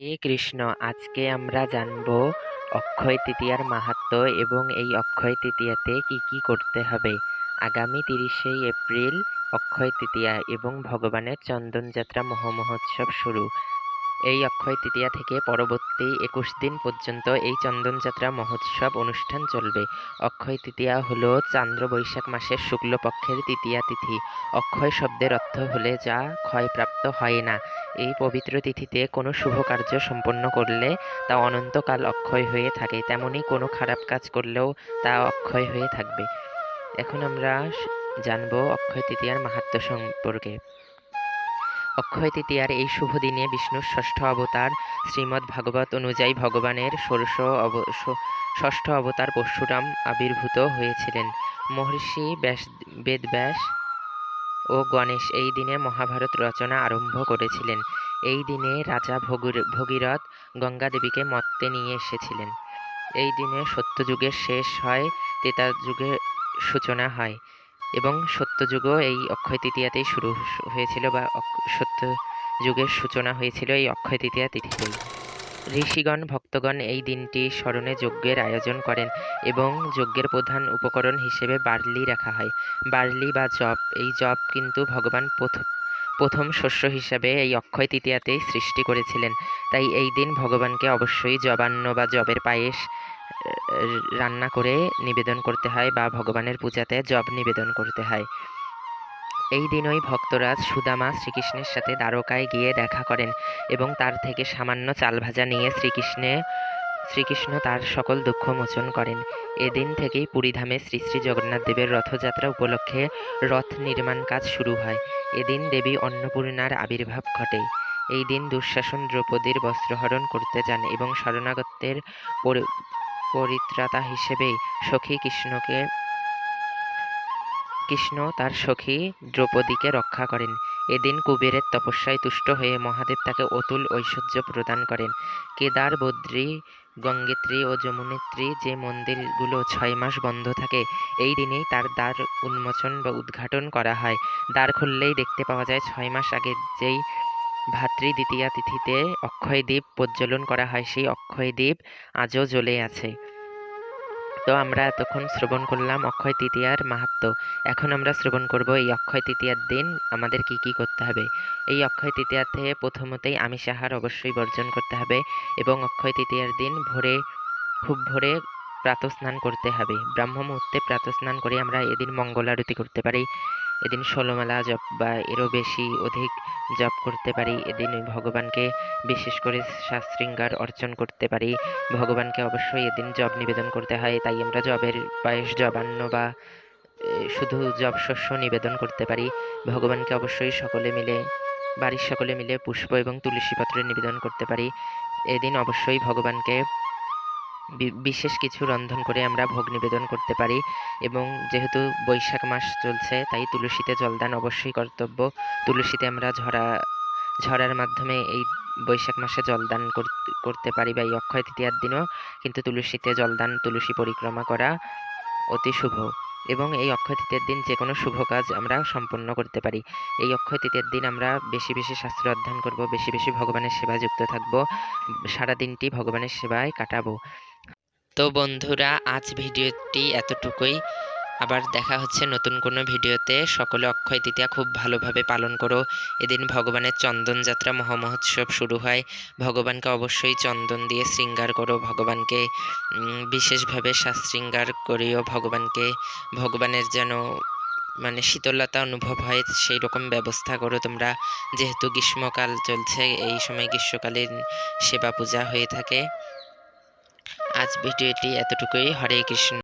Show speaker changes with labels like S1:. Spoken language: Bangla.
S1: হে কৃষ্ণ, আজকে আমরা জানব অক্ষয় তৃতীয়ার মাহাত্ম এবং এই অক্ষয় তৃতীয়াতে কি কি করতে হবে। আগামী তিরিশে এপ্রিল অক্ষয় তৃতীয়া এবং ভগবানের চন্দনযাত্রা মহামহোৎসব শুরু। এই অক্ষয় তৃতীয়া থেকে পরবর্তী একুশ দিন পর্যন্ত এই চন্দনযাত্রা মহোৎসব অনুষ্ঠান চলবে। অক্ষয় তৃতীয়া হল চান্দ্র বৈশাখ মাসের শুক্লপক্ষের তৃতীয়া তিথি। অক্ষয় শব্দের অর্থ হলে যা ক্ষয়প্রাপ্ত হয় না। এই পবিত্র তিথিতে কোনো শুভ কার্য সম্পন্ন করলে তা অনন্তকাল অক্ষয় হয়ে থাকে, তেমনি কোনো খারাপ কাজ করলেও তা অক্ষয় হয়ে থাকবে। এখন আমরা জানব অক্ষয় তৃতীয়ার মাহাত্ম সম্পর্কে। অক্ষয় তৃতীয়ার এই শুভ দিনে বিষ্ণুর ষষ্ঠ অবতার শ্রীমদ্ ভাগবত অনুযায়ী ভগবানের ষোড়শ অব ষষ্ঠ অবতার পরশুরাম আবির্ভূত হয়েছিলেন। মহর্ষি ব্যাস বেদব্যাস ও গণেশ এই দিনে মহাভারত রচনা আরম্ভ করেছিলেন। এই দিনে রাজা ভগীরথ গঙ্গা দেবীকে মত্তে নিয়ে এসেছিলেন। এই দিনে সত্যযুগের শেষ হয় তেতা যুগের সূচনা হয়। এবং সত্যযুগও এই অক্ষয় তৃতীয়াতেই শুরু হয়েছিল বা সত্য যুগের সূচনা হয়েছিল এই অক্ষয় তৃতীয়া তিথিতেই। ঋষিগণ, ভক্তগণ এই দিনটি স্মরণে যজ্ঞের আয়োজন করেন এবং যজ্ঞের প্রধান উপকরণ হিসেবে বার্লি রাখা হয়। বার্লি বা জব এই জব কিন্তু ভগবান প্রথম শস্য হিসাবে এই অক্ষয় তৃতীয়াতেই সৃষ্টি করেছিলেন। তাই এই দিন ভগবানকে অবশ্যই জবান্ন বা জবের পায়েস রান্না করে নিবেদন করতে হয় বা ভগবানের পূজাতে জব নিবেদন করতে হয়। এই দিনই ভক্তরাজ সুদামা শ্রীকৃষ্ণের সাথে দ্বারকায় গিয়ে দেখা করেন এবং তার থেকে সামান্য চাল ভাজা নিয়ে শ্রীকৃষ্ণে, শ্রীকৃষ্ণ তার সকল দুঃখ মোচন করেন। এদিন থেকেই পুরীধামে শ্রী শ্রী জগন্নাথ দেবের রথযাত্রা উপলক্ষে রথ নির্মাণ কাজ শুরু হয়। এদিন দেবী অন্নপূর্ণার আবির্ভাব ঘটে এই দিন দুঃশাসন দ্রৌপদীর বস্ত্রহরণ করতে যান এবং শরণাগতের পরিত্রাতা হিসেবে সখী কৃষ্ণকে, কৃষ্ণ তার সখী দ্রৌপদীকে রক্ষা করেন। এদিন কুবেরের তপস্যায় তুষ্ট হয়ে মহাদেব তাকে অতুল ঐশ্বর্য প্রদান করেন। কেদার, বদ্রী, গঙ্গেত্রী ও যমুনেত্রী যে মন্দিরগুলো ছয় মাস বন্ধ থাকে, এই দিনেই তার দ্বার উন্মোচন বা উদ্ঘাটন করা হয়। দ্বার খুললেই দেখতে পাওয়া যায়, ছয় মাস আগে যেই ভাতৃ দ্বিতীয়া তিথিতে অক্ষয় দ্বীপ প্রজ্বলন করা হয়। সেই অক্ষয় দ্বীপ আজও জ্বলে আছে। তো আমরা এতক্ষণ শ্রবণ করলাম অক্ষয় তৃতীয়ার মাহাত্ম। এখন আমরা শ্রবণ করব এই অক্ষয় তৃতীয়ার দিন আমাদের কি কি করতে হবে। এই অক্ষয় তৃতীয়াতে প্রথমতেই আমিষ আহার অবশ্যই বর্জন করতে হবে এবং অক্ষয় তৃতীয়ার দিন ভোরে, খুব ভোরে প্রাতঃস্নান করতে হবে। ব্রাহ্ম মুহূর্তে প্রাতঃস্নান করে আমরা এদিন মঙ্গল আরতি করতে পারি। এদিন ষোলোমালা জপ বা এরও বেশি অধিক জপ করতে পারি। এদিন ভগবানকে বিশেষ করে শাস্ত্রিঙ্গার অর্চন করতে পারি। ভগবানকে অবশ্যই এদিন জব নিবেদন করতে হয়। তাই আমরা জবের পায়েস জবান্ন বা শুধু জব শস্য নিবেদন করতে পারি। ভগবানকে অবশ্যই সকলে মিলে, বাড়ির সকলে মিলে পুষ্প এবং তুলসী পত্রে নিবেদন করতে পারি। এদিন অবশ্যই ভগবানকে বিশেষ কিছু রন্ধন করে আমরা ভোগ নিবেদন করতে পারি এবং যেহেতু বৈশাখ মাস চলছে, তাই তুলসীতে জলদান অবশ্যই কর্তব্য। তুলসীতে আমরা ঝরা, ঝরার মাধ্যমে এই বৈশাখ মাসে জলদান করতে পারি বা এই অক্ষয় তৃতীয়ার দিনও, কিন্তু তুলসীতে জলদান, তুলসী পরিক্রমা করা অতি শুভ এবং এই অক্ষয় তৃতীয়ার দিন যে কোনো শুভ কাজ আমরা সম্পন্ন করতে পারি। এই অক্ষয় তৃতীয়ার দিন আমরা বেশি বেশি শাস্ত্র অধ্যয়ন করব, বেশি বেশি ভগবানের সেবায় যুক্ত থাকব সারা দিনটি ভগবানের সেবায় কাটাবো। তো বন্ধুরা, আজ ভিডিওটি এতটুকুই। আবার দেখা হচ্ছে নতুন কোনো ভিডিওতে। সকলে অক্ষয় তৃতীয়া খুব ভালোভাবে পালন করো। এদিন ভগবানের চন্দন যাত্রা মহামহোৎসব শুরু হয়। ভগবানকে অবশ্যই চন্দন দিয়ে শৃঙ্গার করো, ভগবানকে বিশেষভাবে শ্রৃঙ্গার করিও, ভগবানকে, ভগবানের যেন মানে শীতলতা অনুভব হয় সেই রকম ব্যবস্থা করো তোমরা। যেহেতু গ্রীষ্মকাল চলছে, এই সময় গ্রীষ্মকালীন সেবা পূজা হয়ে থাকে। আজ ভিডিওটি এতটুকুই। হরে কৃষ্ণ।